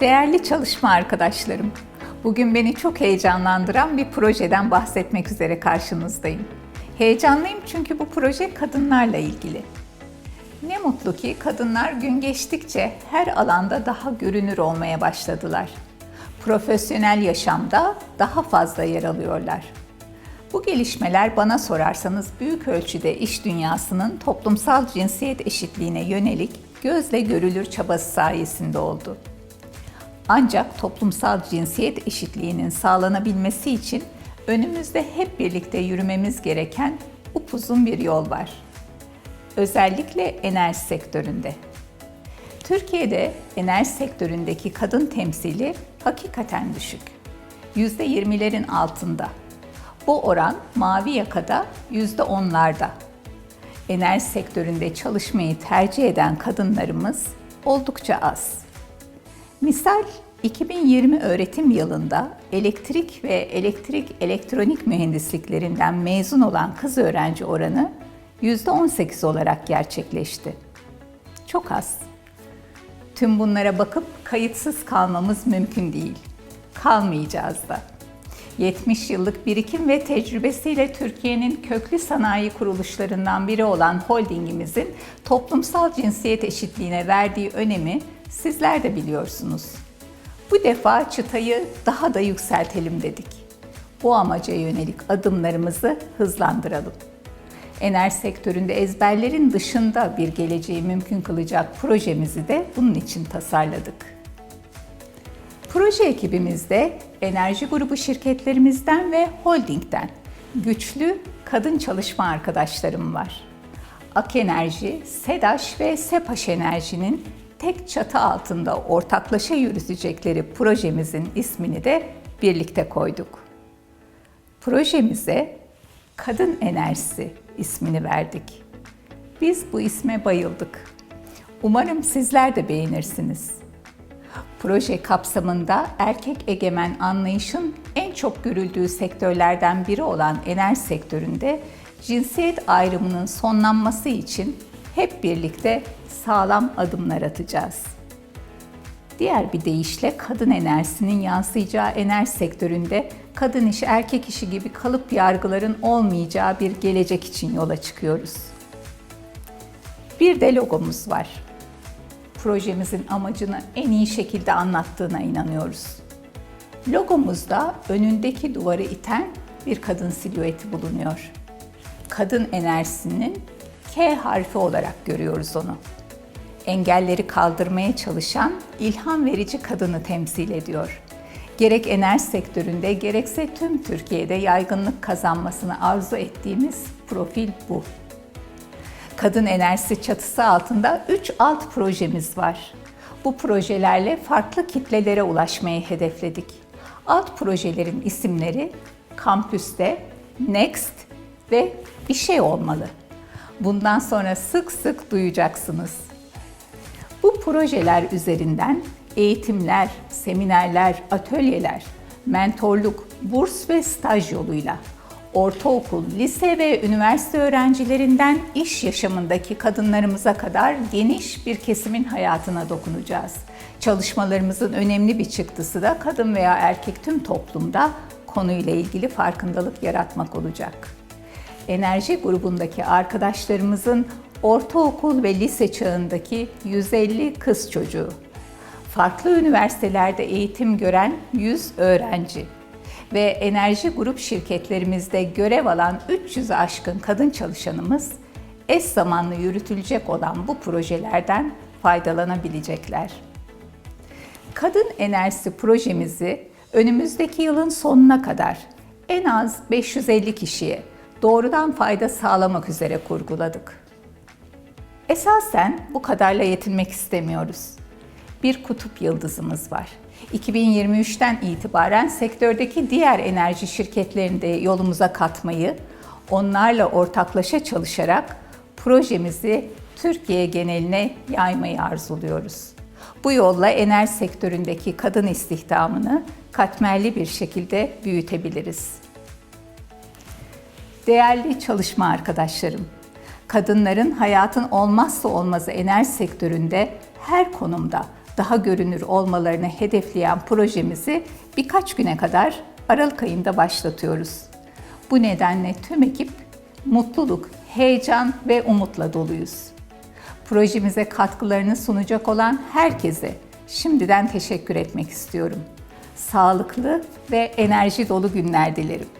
Değerli çalışma arkadaşlarım, bugün beni çok heyecanlandıran bir projeden bahsetmek üzere karşınızdayım. Heyecanlıyım çünkü bu proje kadınlarla ilgili. Ne mutlu ki kadınlar gün geçtikçe her alanda daha görünür olmaya başladılar. Profesyonel yaşamda daha fazla yer alıyorlar. Bu gelişmeler bana sorarsanız büyük ölçüde iş dünyasının toplumsal cinsiyet eşitliğine yönelik gözle görülür çabası sayesinde oldu. Ancak toplumsal cinsiyet eşitliğinin sağlanabilmesi için önümüzde hep birlikte yürümemiz gereken upuzun bir yol var. Özellikle enerji sektöründe. Türkiye'de enerji sektöründeki kadın temsili hakikaten düşük. %20'lerin altında. Bu oran mavi yakada %10'larda. Enerji sektöründe çalışmayı tercih eden kadınlarımız oldukça az. Misal 2020 öğretim yılında elektrik ve elektrik elektronik mühendisliklerinden mezun olan kız öğrenci oranı %18 olarak gerçekleşti. Çok az. Tüm bunlara bakıp kayıtsız kalmamız mümkün değil. Kalmayacağız da. 70 yıllık birikim ve tecrübesiyle Türkiye'nin köklü sanayi kuruluşlarından biri olan holdingimizin toplumsal cinsiyet eşitliğine verdiği önemi sizler de biliyorsunuz. Bu defa çıtayı daha da yükseltelim dedik. Bu amaca yönelik adımlarımızı hızlandıralım. Enerji sektöründe ezberlerin dışında bir geleceği mümkün kılacak projemizi de bunun için tasarladık. Proje ekibimizde enerji grubu şirketlerimizden ve holdingden güçlü kadın çalışma arkadaşlarım var. Ak Enerji, SEDAŞ ve SEPAŞ Enerji'nin tek çatı altında ortaklaşa yürütecekleri projemizin ismini de birlikte koyduk. Projemize Kadın Enerjisi ismini verdik. Biz bu isme bayıldık. Umarım sizler de beğenirsiniz. Proje kapsamında erkek egemen anlayışın en çok görüldüğü sektörlerden biri olan enerji sektöründe cinsiyet ayrımının sonlanması için hep birlikte sağlam adımlar atacağız. Diğer bir deyişle kadın enerjisinin yansıyacağı enerji sektöründe kadın işi erkek işi gibi kalıp yargıların olmayacağı bir gelecek için yola çıkıyoruz. Bir de logomuz var. Projemizin amacını en iyi şekilde anlattığına inanıyoruz. Logomuzda önündeki duvarı iten bir kadın silüeti bulunuyor. Kadın enerjisinin K harfi olarak görüyoruz onu. Engelleri kaldırmaya çalışan ilham verici kadını temsil ediyor. Gerek enerji sektöründe gerekse tüm Türkiye'de yaygınlık kazanmasını arzu ettiğimiz profil bu. Kadın enerjisi çatısı altında 3 alt projemiz var. Bu projelerle farklı kitlelere ulaşmayı hedefledik. Alt projelerin isimleri Kampüste, Next ve Bir şey olmalı. Bundan sonra sık sık duyacaksınız. Bu projeler üzerinden eğitimler, seminerler, atölyeler, mentorluk, burs ve staj yoluyla ortaokul, lise ve üniversite öğrencilerinden iş yaşamındaki kadınlarımıza kadar geniş bir kesimin hayatına dokunacağız. Çalışmalarımızın önemli bir çıktısı da kadın veya erkek tüm toplumda konuyla ilgili farkındalık yaratmak olacak. Enerji grubundaki arkadaşlarımızın ortaokul ve lise çağındaki 150 kız çocuğu, farklı üniversitelerde eğitim gören 100 öğrenci, ve enerji grup şirketlerimizde görev alan 300'ü aşkın kadın çalışanımız eş zamanlı yürütülecek olan bu projelerden faydalanabilecekler. Kadın enerjisi projemizi önümüzdeki yılın sonuna kadar en az 550 kişiye doğrudan fayda sağlamak üzere kurguladık. Esasen bu kadarla yetinmek istemiyoruz. Bir kutup yıldızımız var. 2023'ten itibaren sektördeki diğer enerji şirketlerini de yolumuza katmayı, onlarla ortaklaşa çalışarak projemizi Türkiye geneline yaymayı arzuluyoruz. Bu yolla enerji sektöründeki kadın istihdamını katmerli bir şekilde büyütebiliriz. Değerli çalışma arkadaşlarım, kadınların hayatın olmazsa olmazı enerji sektöründe her konumda daha görünür olmalarını hedefleyen projemizi birkaç güne kadar Aralık ayında başlatıyoruz. Bu nedenle tüm ekip mutluluk, heyecan ve umutla doluyuz. Projemize katkılarını sunacak olan herkese şimdiden teşekkür etmek istiyorum. Sağlıklı ve enerji dolu günler dilerim.